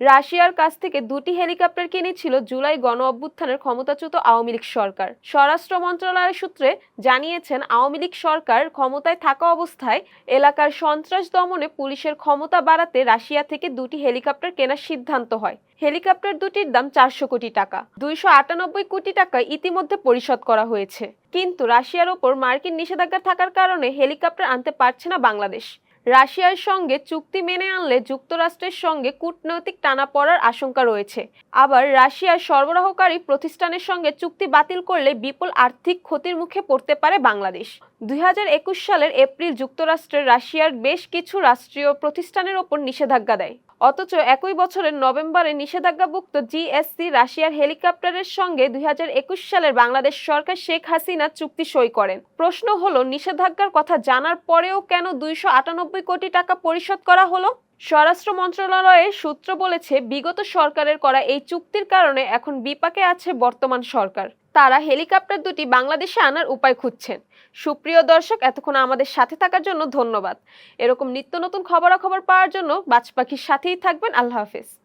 রাশিয়ার কাছ থেকে দুটি হেলিকপ্টার কিনেছিল জুলাই গণ অভ্যুত্থানের ক্ষমতাচ্যুত আওয়ামী লীগ সরকার। স্বরাষ্ট্র মন্ত্রণালয়ের সূত্রে জানিয়েছেন, আওয়ামী লীগ সরকার ক্ষমতায় থাকা অবস্থায় এলাকার সন্ত্রাস দমনে পুলিশের ক্ষমতা বাড়াতে রাশিয়া থেকে দুটি হেলিকপ্টার কেনার সিদ্ধান্ত হয়। হেলিকপ্টার দুটির দাম চারশো কোটি টাকা, দুইশো আটানব্বই কোটি টাকা ইতিমধ্যে পরিশোধ করা হয়েছে। কিন্তু রাশিয়ার ওপর মার্কিন নিষেধাজ্ঞা থাকার কারণে হেলিকপ্টার আনতে পারছে না বাংলাদেশ। রাশিয়ার সঙ্গে চুক্তি মেনে আনলে যুক্তরাষ্ট্রের সঙ্গে কূটনৈতিক টানা পড়ার আশঙ্কা রয়েছে। আবার রাশিয়ার সরবরাহকারী প্রতিষ্ঠানের সঙ্গে চুক্তি বাতিল করলে বিপুল আর্থিক ক্ষতির মুখে পড়তে পারে বাংলাদেশ। দুই হাজার একুশ সালের এপ্রিল যুক্তরাষ্ট্রের রাশিয়ার বেশ কিছু রাষ্ট্রীয় প্রতিষ্ঠানের ওপর নিষেধাজ্ঞা দেয়। অথচ একই বছরের নভেম্বরে নিষেধাজ্ঞাভুক্ত জিএসসি রাশিয়ার হেলিকপ্টারের সঙ্গে দুই হাজার একুশ সালের বাংলাদেশ সরকার শেখ হাসিনা চুক্তি সই করেন। প্রশ্ন হলো, নিষেধাজ্ঞার কথা জানার পরেও কেন দুইশো আটানব্বই কোটি টাকা পরিশোধ করা হলো? স্বরাষ্ট্র মন্ত্রণালয়ের সূত্র বলেছে, বিগত সরকারের করা এই চুক্তির কারণে এখন বিপাকে আছে বর্তমান সরকার। তারা হেলিকপ্টার দুটি বাংলাদেশে আনার উপায় খুঁজছেন। সুপ্রিয় দর্শক, এতক্ষণ আমাদের সাথে থাকার জন্য ধন্যবাদ। এরকম নিত্য নতুন খবরাখবর পাওয়ার জন্য বাজপাখির সাথেই থাকবেন। আল্লাহ হাফেজ।